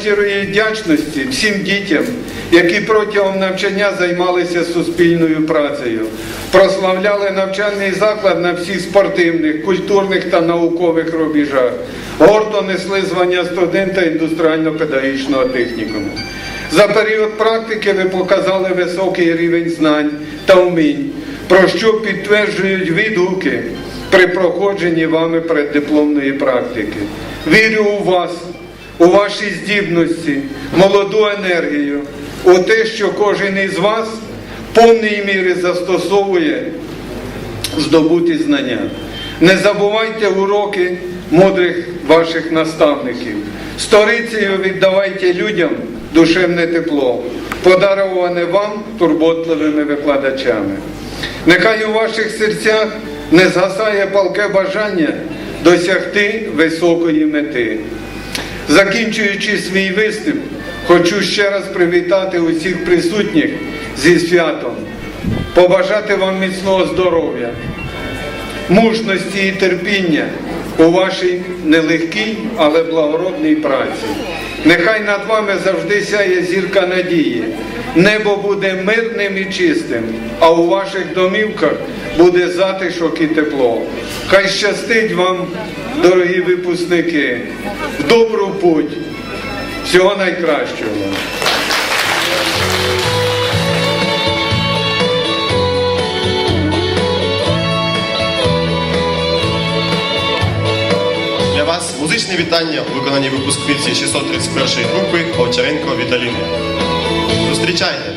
щирої вдячності всім дітям, які протягом навчання займалися суспільною працею, прославляли навчальний заклад на всіх спортивних, культурних та наукових рубежах, гордо несли звання студента індустріально-педагогічного технікуму. За період практики ви показали високий рівень знань та вмінь, про що підтверджують відгуки при проходженні вами преддипломної практики. Вірю у вас, у ваші здібності, молоду енергію, у те, що кожен із вас в повній мірі застосовує здобуті знання. Не забувайте уроки мудрих ваших наставників. Сторицею віддавайте людям душевне тепло, подароване вам турботливими викладачами. Нехай у ваших серцях не згасає палке бажання досягти високої мети. Закінчуючи свій виступ, хочу ще раз привітати усіх присутніх зі святом, побажати вам міцного здоров'я, мужності і терпіння у вашій нелегкій, але благородній праці. Нехай над вами завжди сяє зірка надії. Небо буде мирним і чистим, а у ваших домівках буде затишок і тепло. Хай щастить вам, дорогі випускники, в добру путь. Всього найкращого. Для вас музичне вітання у виконанні випускниці 631 групи Овчаренко Віталіни. Зустрічайте!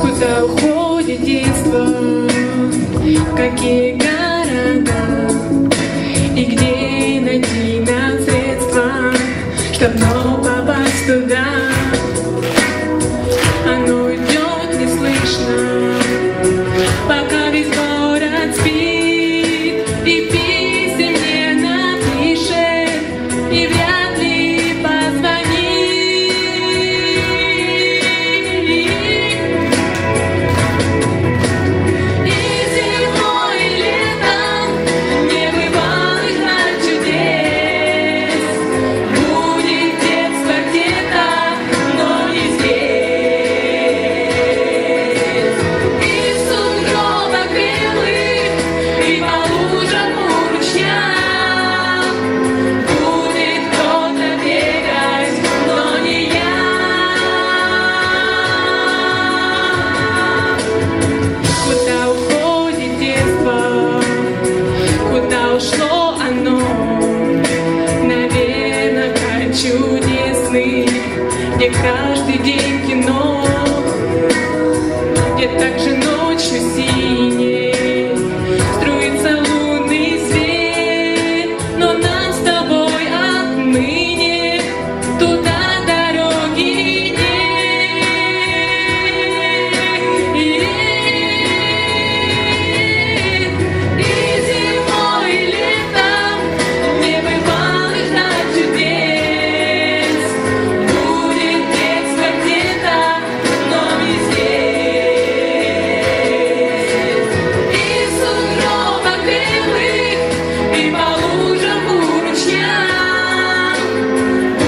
Куда уходит детство? Какие Krishna.